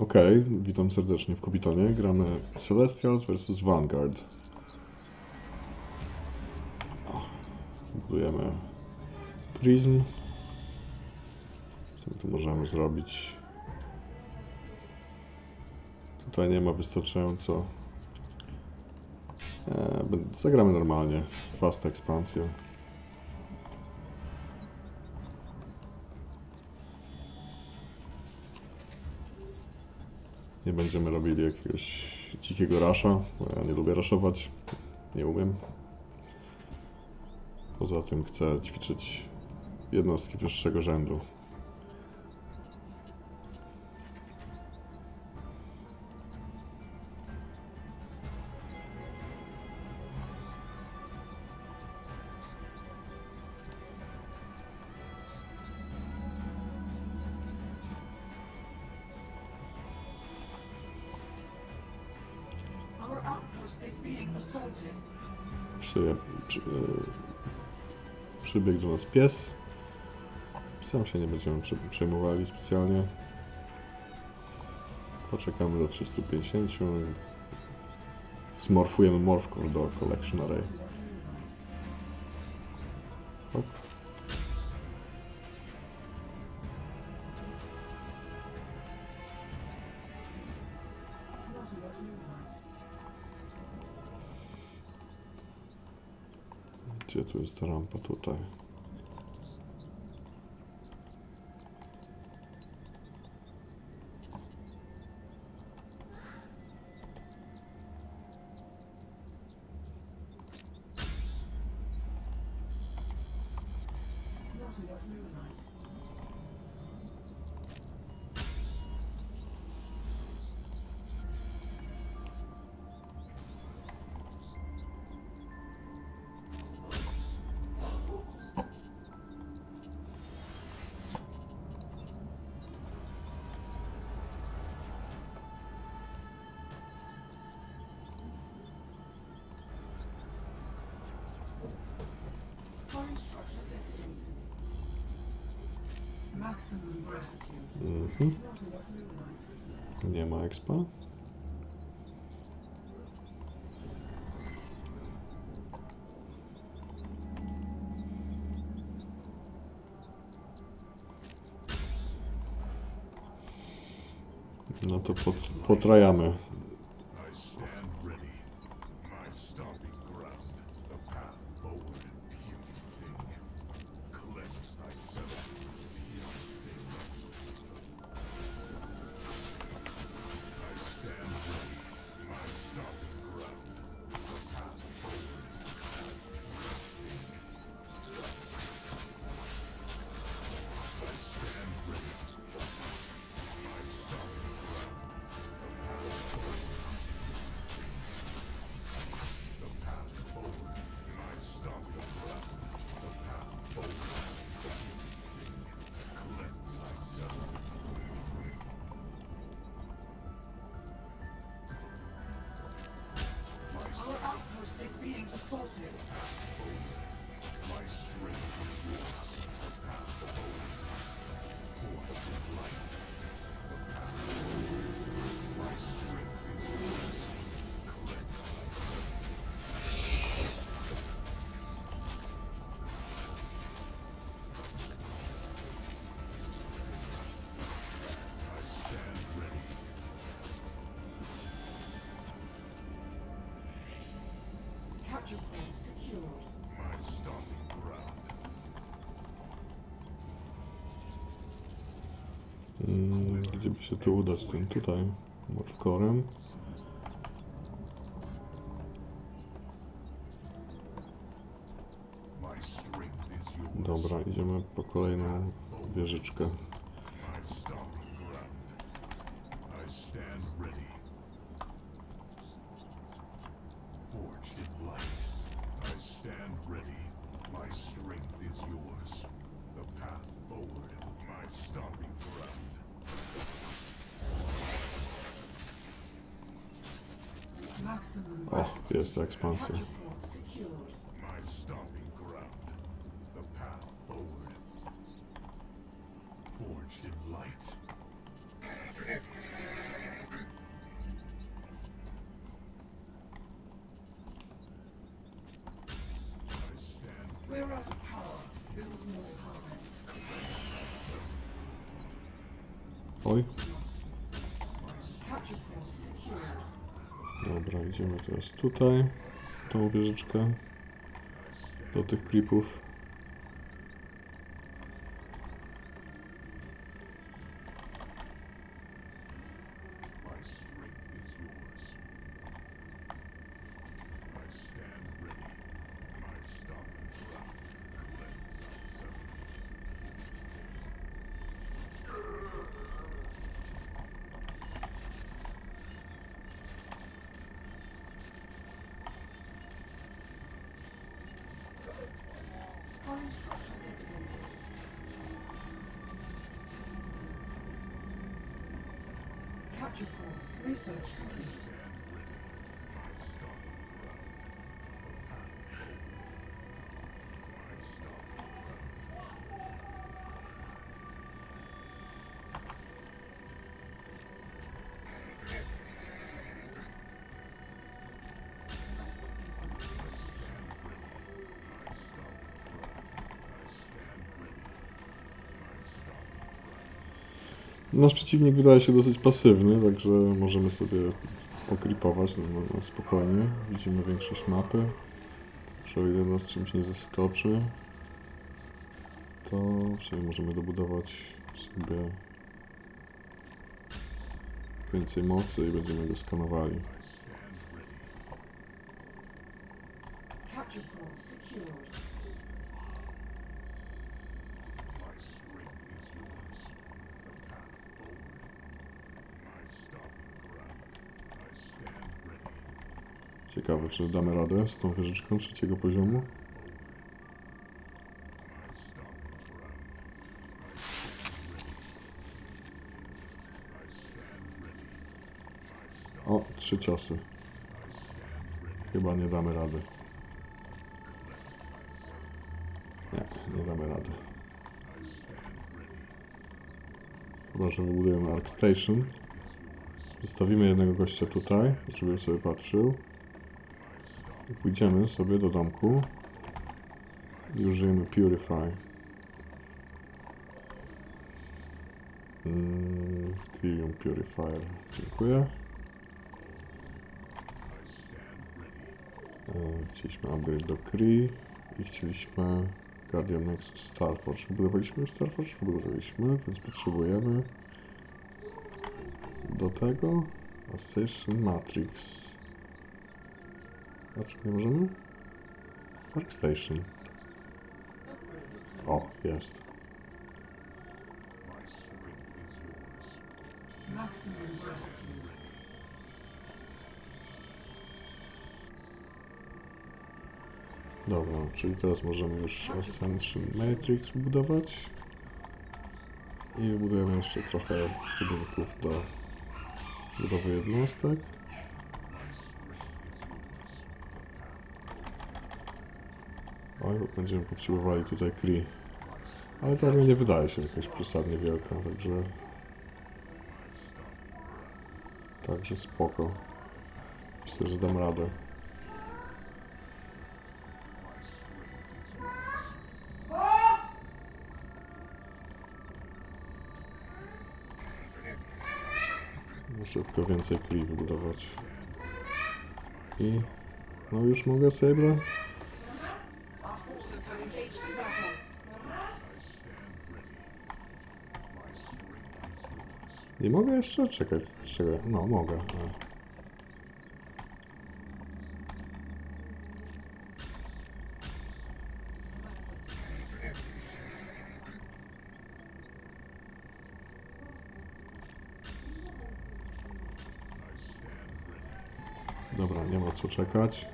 Okej, witam serdecznie w Kopitonie. Gramy Celestials vs Vanguard. Budujemy Prism. Co tu możemy zrobić? Tutaj nie ma wystarczająco. E, bę- zagramy normalnie. Fast ekspansja. Nie będziemy robili jakiegoś dzikiego rasza, ja nie lubię raszować. Nie umiem. Poza tym chcę ćwiczyć jednostki wyższego rzędu. Przy, przy, przybiegł do nas pies. Psem się nie będziemy prze- przejmowali specjalnie. Poczekamy do 350. Zmorfujemy Morphcore do Collection Array. Hop. Gdzie tu jest ta rampa? Mhm. Nie ma expa. No to pot, potrajamy. Capture point secured. My stomping ground. Mm, Gdzie by się tu udać? Tym tutaj. Yours. Dobra, idziemy po kolejną wieżyczkę. I stand ready. Ready. My strength is yours. The path forward. My stomping ground. Maximum O, gratitude. jest Oj, dobra, idziemy teraz tutaj, tą wieżyczkę, do tych creepów. My strength is yours. Capture points. Research complete. Nasz przeciwnik wydaje się dosyć pasywny, także możemy sobie pokripować no, no, no, spokojnie. Widzimy większość mapy. Także o ile nas czymś nie zaskoczy, to w sumie możemy dobudować sobie więcej mocy i będziemy go skanowali. Capture point secured. My strength is yours. The path forward. My stock ground. I stand ready. Ciekawe, czy damy radę z tą wieżyczką trzeciego poziomu. O, trzy ciosy. Chyba nie damy rady. Nie, nie damy rady. Chyba, że wybudujemy Arc Station. Zostawimy jednego gościa tutaj, żeby sobie patrzył. I pójdziemy sobie do domku. I użyjemy Purify. Mm, Therium Purifier. Dziękuję. E, Chcieliśmy upgrade do Kree i chcieliśmy Guardian Nexus Starforge. Budowaliśmy już Starforge? Budowaliśmy, więc potrzebujemy do tego Ascension Matrix. Dlaczego nie możemy? Workstation. O, jest. Dobra, czyli teraz możemy już Ascension Matrix budować. I budujemy jeszcze trochę budynków do budowy jednostek. Oj, będziemy potrzebowali tutaj Kree. Ale ta armia nie wydaje się jakaś przesadnie wielka, także... Także spoko. Myślę, że dam radę. My strength is yours. Muszę tylko więcej Kree wybudować. I... No już mogę yours. Nie mogę jeszcze? Czekaj, czekaj. No, mogę. A. I stand ready. Dobra, nie ma co czekać.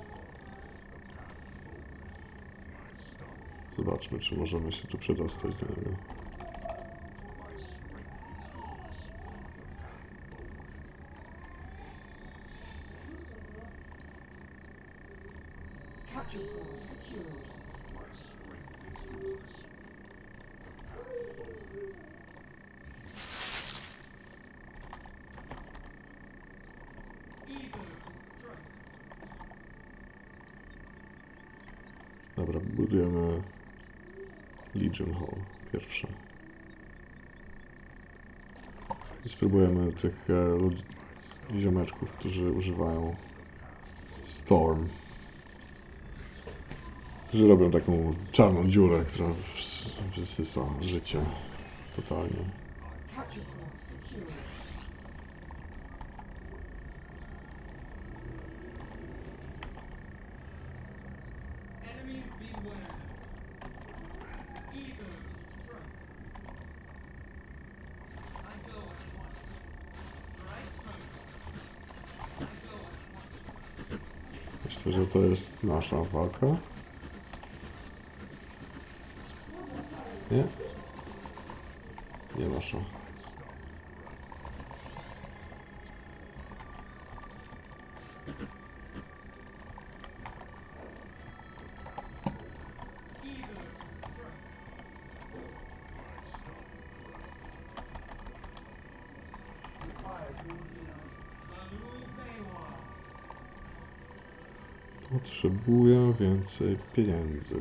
Zobaczmy, czy możemy się tu przedostać do niego. My strength is yours. Capture point secured. My strength is yours. Eager to strike. Dobra, budujemy Legion Hall pierwsze. I spróbujemy tych e, ziomeczków, którzy używają Storm. Którzy robią taką czarną dziurę, która wys- wysysa życie totalnie. Capture point secured. Enemies beware. Eager to strike. I go at once. Right first. I go at once. Myślę, że to jest nasza walka. Nie? Nie nasza. Potrzebuję więcej pieniędzy.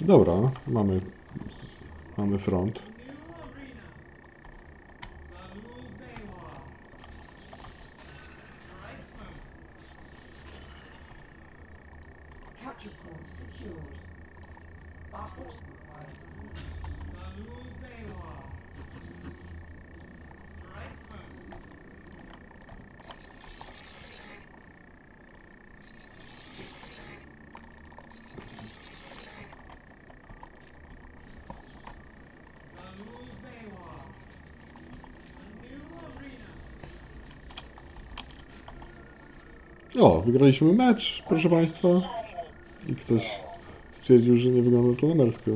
Dobra, mamy, mamy front. O, wygraliśmy mecz, proszę Państwa. I ktoś stwierdził, że nie wygląda to numersko.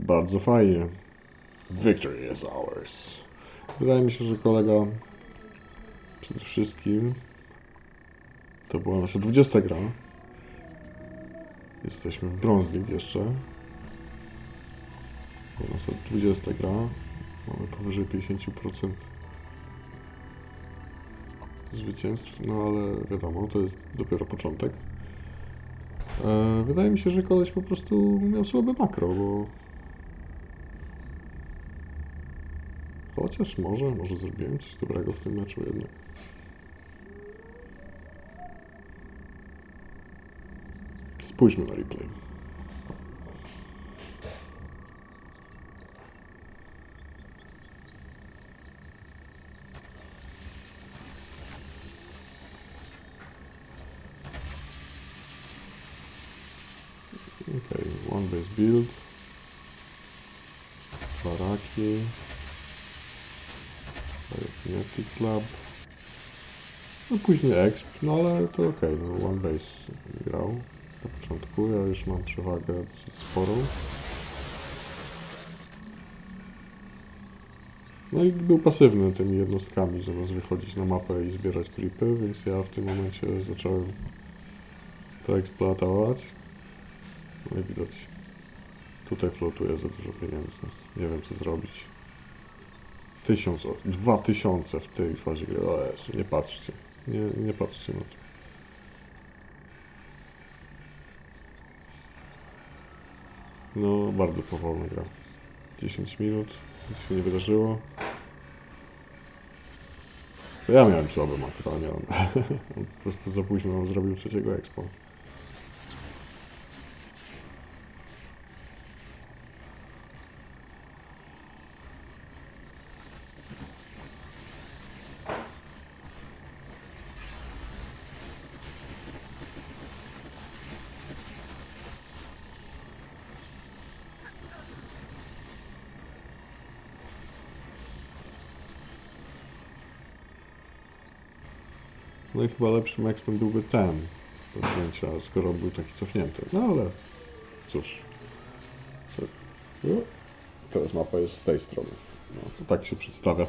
Bardzo fajnie. Victory is ours. Wydaje mi się, że kolega przede wszystkim to była nasza 20 gra. Jesteśmy w Bronze jeszcze. To nasza 20 gra. Mamy powyżej 50% zwycięstw, no ale wiadomo, to jest dopiero początek. E, wydaje mi się, że koleś po prostu miał słabe makro, bo... Chociaż może, może zrobiłem coś dobrego w tym meczu jednak. Spójrzmy na replay. Okay, one base build. Baraki. Kinetic Club. No później exp, no ale to okej, no one base grał na początku, ja już mam przewagę dosyć sporą. No i był pasywny tymi jednostkami, zamiast wychodzić na mapę i zbierać creepy, więc ja w tym momencie zacząłem to eksploatować. No i widać, tutaj flotuje za dużo pieniędzy. Nie wiem co zrobić. Tysiąc, dwa tysiące w tej fazie gry. O Jezu, nie patrzcie. Nie, nie patrzcie na to. No, bardzo powolna gra. 10 minut, nic się nie wydarzyło. Ja miałem słabe makro, a nie on po prostu za późno zrobił trzeciego expo. No i chyba lepszym expem byłby ten do wzięcia, skoro był taki cofnięty. No ale cóż. No, Teraz mapa jest z tej strony. No, to tak się przedstawia.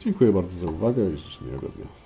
Dziękuję bardzo za uwagę i życzę miłego dnia.